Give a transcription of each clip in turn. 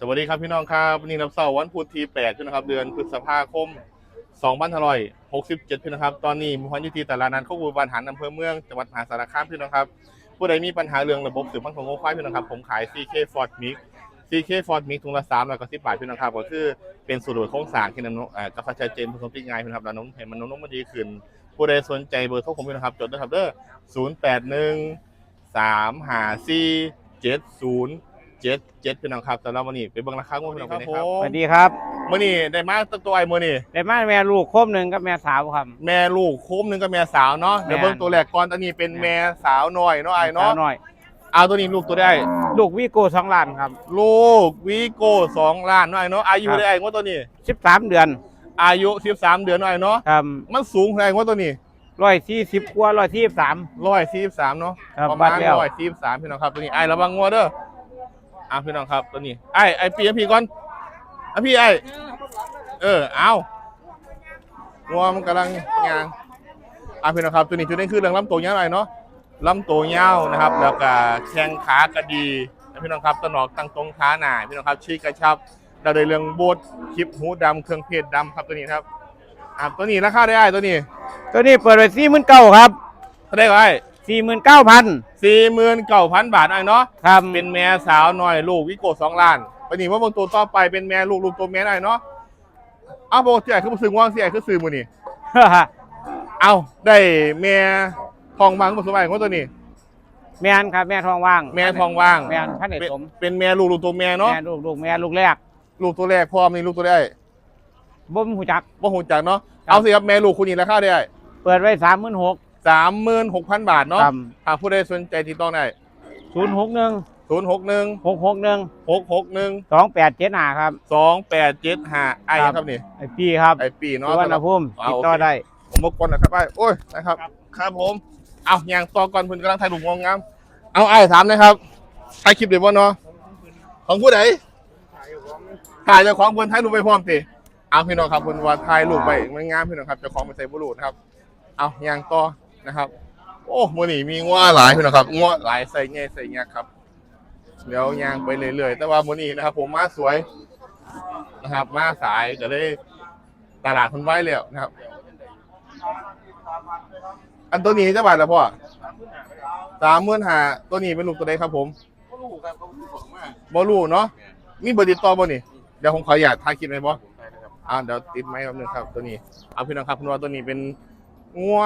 สวัสดีครับพี่น้องครับวันนี้นับเสาร์วันพุธที่8ใช่นะครับ เดือนพฤษภาคม2567พี่นะครับ ตอนนี้มีความยุติตลาดนัดข้าวบูบานหันอำเภอเมืองจังหวัดมหาสารคามพี่น้องครับ ผู้ใดมีปัญหาเรื่องระบบสืบพันธุ์ของโง่ควายพี่น้องครับ ผมขาย CK Ford Mix CK Ford Mix ถุงละ3แล้วก็10บาทพี่น้องครับ ก็คือเป็นสูตรโดดโครงสางที่นำนกเอ่อกาแฟชัดเจนผสมพริกไงายพี่น้องครับแล้วน้องเห็นมันน้องมันดีขึ้น ผู้ใดสนใจเบอร์โทรผมพี่น้องครับ จดด้วยครับเด้อ081 3 5 4 7 0 เจ็ดเจ็ดพี่น้องครับสำหรับวันนี้ไปเบิ่งราคางวดพี่น้องกันนะครับสวัสดีครับมื้อนี้ได้มาตั้งตัวไอ้มื้อนี้ได้มาแม่ลูกโคมหนึ่งกับแม่สาวครับ แม่ลูกโค้มหนึงกับแม่สาวเนาะเดี๋ยวแม่เบิ่งตัวแรกก่อนอันนี้เป็นแม่สาวน้อยเนาะไอ้สาเนาะวน้อยเอาตัวนี้ลูกตัวได้ ลูกวีโก้สองล้านครับ ลูกวีโก้สองล้านเนาะไอ้เนาะอายุครับได้ไอ้งวดตัวนี้สิบสามเดือน อายุ13เดือนเนาะไอ้เนาะครับมันสูงเท่าไหร่งวดตัวนี้ร้อยสี่สิบกว่าร้อยที่สาม143เนาะครับประมาณวัดแล้ว143พี่น้องครับตัวนี้ไอ้ระวังงวดเด้อ อะพี่น้องครับตัวนี้ไอ้ไอ้ปีอะพี่ก่อนอะพี่ไอ้เออเอางัวมันกำลังยางอะพี่น้องครับตัวนี้จุดเด่นคือเรื่องลำตัวยาวหน่อยเนาะลำตัวยาวนะครับ แล้วก็แข้งขากระดีนะพี่น้องครับตะหนอกตั้งตรงขาหนาพี่น้องครับชี้กระชับเราได้เรื่องโบดคลิปหูดำเครื่องเพชรดำครับตัวนี้ครับอะตัวนี้ราคาได้ไอ้ตัวนี้ ตัวนี้เปิดไว้สี่หมื่นเก้าครับเท่าได้ไอ้ สี่หมื่นเก้าพันสี่หมื่นเก้าพันบาทไอ้เนาะครับเป็นแม่สาวหน่อยลูกวิโกสองล้านไปนี่ว่าบางตัวต่อไปเป็นแม่ลูกลูกตัวแม่ไอ้เนาะเอาโบเสียคือซื้อว่างเสียคือซื้อมือนี่เอาได้แม่ทองบางผสมไอ้ของตัวนี้ แม่นครับแม่ทองว่าง แม่ทองว่างแม่นท่านเอกเป็นสมเป็นแม่ลูกลูกตัวแม่เนาะแม่ลูกลูกแม่ลูกแรก ลูกตัวแรกพ่อมีลูกตัวได้บ่มหูจักว่าหูจักเนาะครับเอาสิครับแม่ลูกคุณนี่ราคาได้ เปิดไว้สามหมื่นหก สามหมื่นหกพันบาทเนาะครับหากผู้ใดสนใจติดต่อได้ศูนย์หกหนึ่งศูนย์หกหนึ่งหกหกหนึ่งหกหกหนึ่งสองแปดเจ็ดห้าครับ สองแปดเจ็ดห้าไอ้ครับครับนี่ไอพี่ครับไอ้ปีเนาะสุวรรณภูมิเอาติดโอเคต่อได้ ผมมากวนนะครับไอ้โอ้ยนะครับ ครับผม เอาอย่างต่อก่อนคุณกำลังถ่ายรูปงงามเอาไอ้ถามนะครับถ่ายคลิปเดี๋ยวบ่เนาะของผู้ใดถ่ายเจ้าของเพิ่นถ่ายรูปไปพร้อมสิเอาพี่น้องครับเพิ่นว่าถ่ายรูปไปมันงามพี่น้องครับเจ้าของเป็นใส่บุรุษนะครับ เอาอย่างต่อ นะครับ โอ้มือนี้มีงัวหลายพี่น้องครับงัวหลายใส่แง่ใส่แง่ครับเดี๋ยวยางไปเรื่อยๆแต่ว่ามือนี้นะครับ ผมมาสวยนะครับ มาสายก็เลยตลาดคนไว้แล้วนะครับ อันตัวนี้จะบาทละพ่อสามหมื่นห้าตัวนี้เป็นลูกตัวใดครับ ผมบอลูเนาะมีเบอร์ติดต่อบ่นี่เดี๋ยวผมขออยากถ่ายคลิปไหมบ่อ่าเดี๋ยวติดไม้แป๊บนึงครับตัวนี้ เอาพี่น้องครับคุณว่าตัวนี้เป็นงัว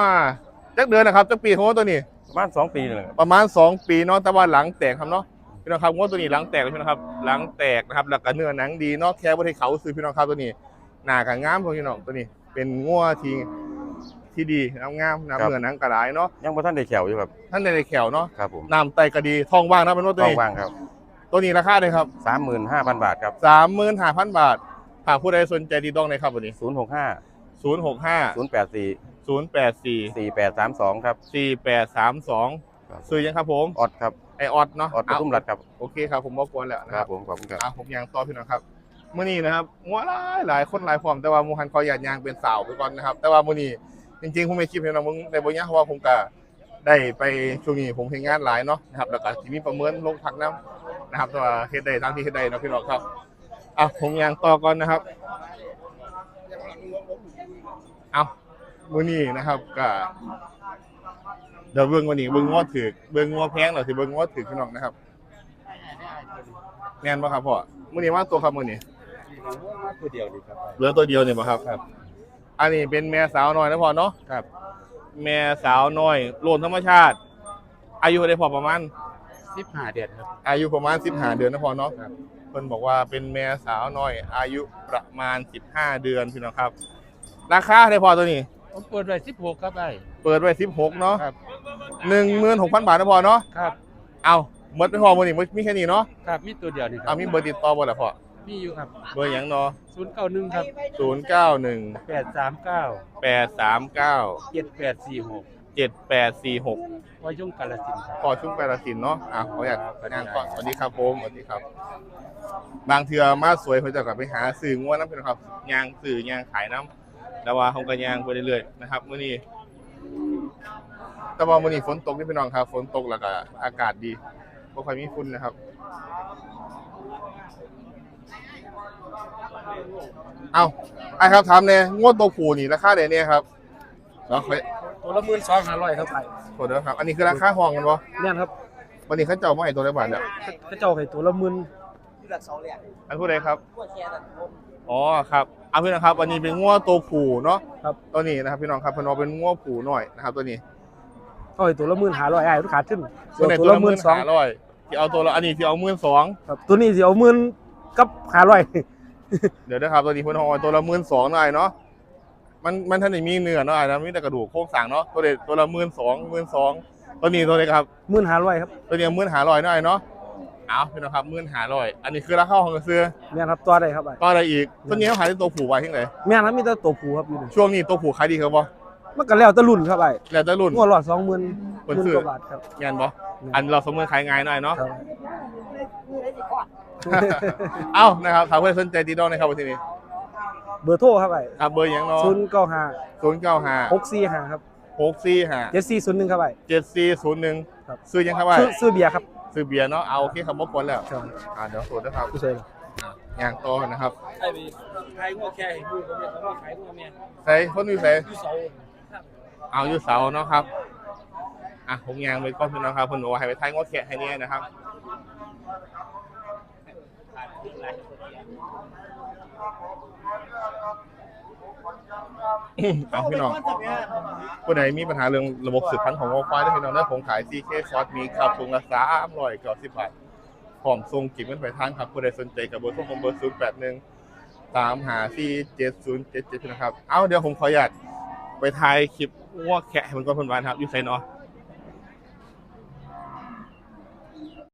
จักเดือนนะครับจักปีของงัวตัวนี้ ประมาณสองปีเลยครับประมาณ 2 ปีเนาะแต่ว่าหลังแตกครับเนาะพี่น้องครับงวดตัวนี้หลังแตกเลยพี่น้องครับหลังแตกนะครับแล้วก็เนื้อหนังดีเนาะแค่บ่ได้เขาซื้อพี่น้องครับตัวนี้หน้าก็งามพวกพี่น้องตัวนี้ เป็นงัวที่ที่ดีงามงามน้ำเนื้อหนังกระดายเนาะยังบ่ท่านได้แขวอยู่ครับท่านในแขวเนาะครับผมน้ำไตก็ดีทองว่างนะเป็นว่าตัวต้องนี้ว่างครับ ตัวนี้ราคาเลยครับสามหมื่นห้าพันบาทครับสามหมื่นห้าพันบาทหากผู้ใดสนใจติดต่อในครับวันนี้ศูนย์หกห้า ศูนย์หกห้าศูนย์แปดสี่ศูนย์แปดสี่สี่แปดสามสองครับสี่แปดสามสองซื้อยังครับผมออดครับไอออดเนาะออดปทุมรัฐครับโอเคครับผมบอกวนแล้วนะคครัรับบผมขอบคุณครับอะผมยางต่อพี่น้องครับมื้อนี้นะครับงัวหลายหลายคนหลายฟอร์มแต่ว่าหมูฮันขออยากยางเป็นสาวไปก่อนนะครับ แต่ว่ามื้อนี้จริงๆผมไม่คิดเห็นว่ามึงในบ่ยากเพราะว่าผมก็ได้ไปช่วงนี้ผมเฮ็ดงานหลายเนาะนะครับแล้วก็สิมีประเมินลงพักน้ำนะครับแต่ว่าเฮ็ดได้ทางที่เฮ็ดได้เนาะพี่น้องครับอะผมยางต่อก่อนนะครับ เอามื้อนี้นะครับก็เดี๋ยวเบิ่งวันนี้เบิ่งงอถือเบิ่งงอแพงหน่อยสิเบิ่งงอถือพี่น้องนะครับแม่นป่ะครับพ่อมื้อนี้ว่าตัวครับมื้อนี้ตัวเดียวดีครับเหลือตัวเดียวเนี่ยป่ะครับครับ อันนี้เป็นแม่สาวน้อยนะพ่อเนาะครับ แม่สาวน้อยโลนธรรมชาติ อายุได้พอประมาณสิบห้าเดือนครับ อายุประมาณ15เดือนนะพ่อเนาะครับเพิ่นบอกว่าเป็นแม่สาวน้อย อายุประมาณ15เดือนพี่น้องครับ ราคาได้พอตัวนี้ ผมเปิดไว้สิบหกครับไอ้เปิดไว้16เนาะครับ16,000บาทนะพ่อเนาะครับเอาหมดไปพอมื้อนี้มีแค่นี้เนาะครับมีตัวเดียวนี่ครัเอามีเบอร์ติดต่อบ่ล่ะพ่อมีอยู่ครับเบอร์หยังเนาะศูนย์เก้าหนึ่งครับ091แปดสามเก้า839เจ็ดแปดสี่หก7846วายุ่งกาลสินธุ์ครับ พอชุ่มไปละสินเนาะ อะขออยากงานก่อนสวัสดีครับผมสวัสดีครับ บางเทือมาสวยเขาจะกลับไปหาสื่อง่วนน้ำเป็นครับยางสื่อยางขายน้ำ แต่ว่าเขาก็ยางไปเรื่อยๆนะครับมื้อนี้แต่ว่ามื้อนี้ฝนตกนี่พี่น้องครับฝนตกแล้วก็อากาศดีบ่ค่อยมีฝุ่นนะครับเอาไอ้ครับถามเนี่ยงวดตัวผูนี่ราคาเดี๋ยวนี้ครับเนาะไปตัวละหมื่นสองห้าร้อยครับไอ้โทษนะครับ อันนี้คือราคาห้องกันปะเนี่ยครับ วันนี้เขาเจ้ามาให้ตัวได้บาทเนี่ยพระเจ้าให้ตัวละหมื่นอันพูดอะไรครับ อ๋อครับเอาพี่นะครับวันนี้เป็นงวดตัวผูเนาะครับ ตัวนี้นะครับพี่น้องครับเพนเอาเป็นงวดผูหน่อยนะครับ ตัวนี้เขาให้ตัวละหมื่นห้าร้อยไอ้ขาดขึ้นตัวไหนตัตัววละละหหมื่มื่นนสองห้าร้อยที่เอาตัวละอันนี้ที่เอาหมื่นสองครับตัวนี้สิเอาหมื่นกับห้าร้อยเดี๋ยวนะครับตัวนี้เพิ่นเอาตัวละหมื่นสองหน่อยเนาะมันมันท่านได้มีเนื้อเนาะอะนะมีแต่กระดูกโครงสร้างเนาะตัวเด็ตัวละหมื่นสองหมื่นสองตัวนี้ตัวเล็กครับหมื่นห้าร้อยครับตัวนี้หมื่นหาร้อยหน่อยเนาะ เอาพี่น้องครับหมื่นหาร้อย อันนี้คือราคาของกระซื้อเนี่ยครับตัวได้ครับไอ้ก็อะไรอีกตัวนี้เขาขายเป็นตัวผูไว้ที่ไหนแม่นครับมีแต่ตัวผูครับอยู่นี่ช่วงนี้ตัวผูขายดีครับบ่มันก็แล้วแต่รุ่นครับไอ้แล้วแต่รุ่นงวดหลอดสองหมื่นหเพิ่นมื่นซื้อกว่าบาทครับงานบ่อันเราสมมติขายง่ายหน่อยเนาะครับเอ้านะครับถ้าเพื่อนสนใจตีดองนะครับวันที่นี้เบอร์โทรครับไอ้ครับเบอร์หยังเนาะศูนย์เก้าห้าศูนย์เก้าห้าหกสี่ห้าครับหกสี่ห้าเจ็ดสี่ศูนย์หนึ่งครับไอ้เจ็ดสี่ศูนย์หนึ่งครับซื้อยังครับว่าซื้อซื้อเบียร์ครับ ซื้อเบียร์เนาะเอาโอเคครับบ่กวนแล้วครับอ่าเดี๋ยวตรวจนะครับผู้ชายอะยางโตนะครับไอ้บีขายงัวแค่ให้ดูเขาเนี่ยเขาว่าขายงัวเมียใส่คนอยู่ใส่ที่เสาเอาอยู่เสาเนาะครับอะผมยางไปก้อนพี่น้องครับเพิ่นบอกว่าให้ไปทายงอแขะให้เนี่ยนะครับ เอาพี่น้องผู้ใดมีปัญหาเรื่องระบบสืบพันธุ์ของงอควายได้พี่น้องได้ผมขาย CK ซอสมีครับถุงละ390บาทพร้อมส่งกินกันไปทางครับผู้ใดสนใจกับเบอร์โทรผมเบอร์081ตามหาที่เจ็ดศูนย์เจ็ดเจ็ดนะครับ เอาเดี๋ยวผมขออนุญาตไปถ่ายคลิปงวกแขะให้มันก่อนเพิ่นวานครับอยู่ไสเนาะ